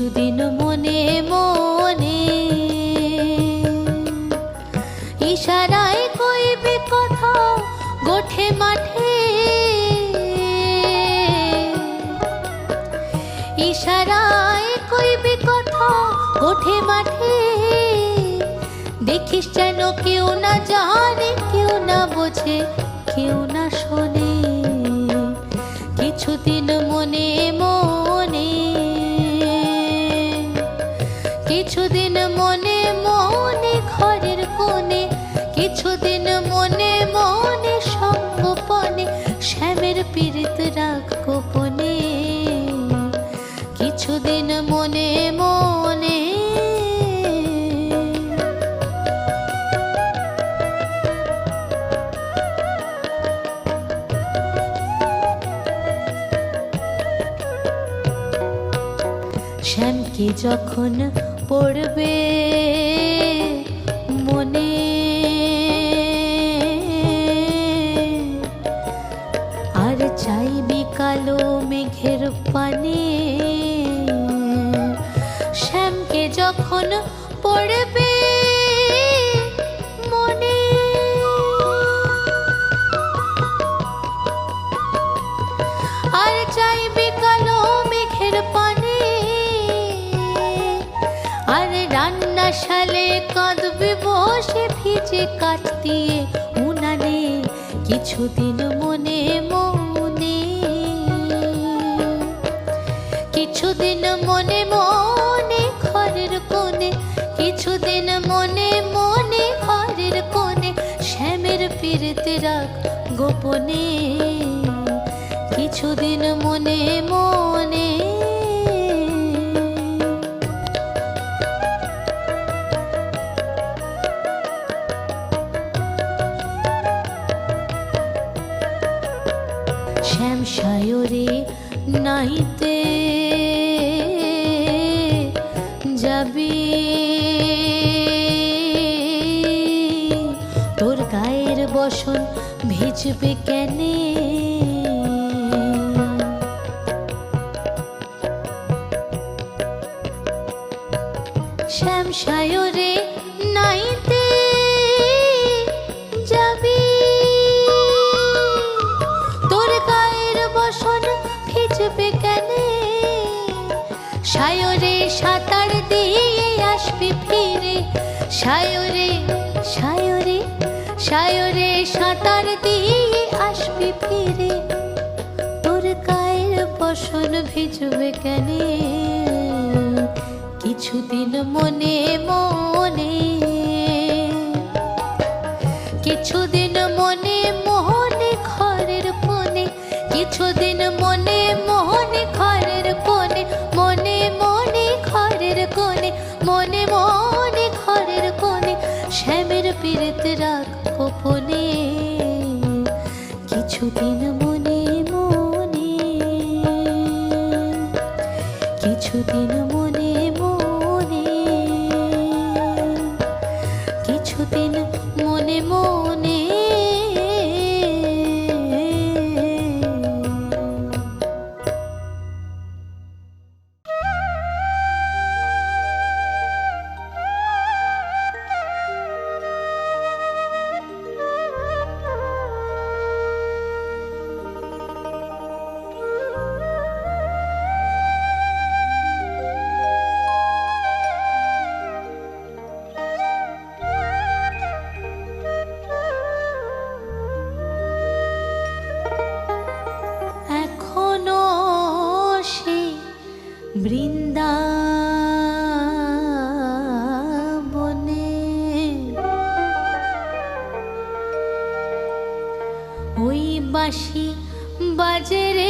কিছুদিন মনে মনে ইশারায় কইবে কথা গোঠে মাঠে। ইশারায় কইবে কথা গোঠে মাঠে। দেখিস যেন কেউ না জানে, কেউ না বোঝে, কেউ না শোনে। শ্যামকে যখন পড়বে মনে আর চাইবি কালো মেঘের পানে কাঠ দিয়ে উনানে, কিছুদিন মনে মনে। কিছুদিন মনে মনে ঘরের কোণে, কিছুদিন মনে মনে ঘরের কোণে, শ্যামের পীড়িতে রাখ গোপনে। কিছুদিন মনে মনে সায়রে নাইতে যাবি। তোর গায়ের বসন ভিজবে কেনে? শ্যাম সায়রে সাঁতার দিয়ে আসবি ফিরে। তোর গায়ের বসন ভিজবে কেন? কিছুদিন মনে মনে, কিছুদিন মনে মোহনে ঘরের মনে কিছুদিন কিছুদিন तेरे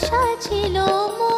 আশা ছিল মন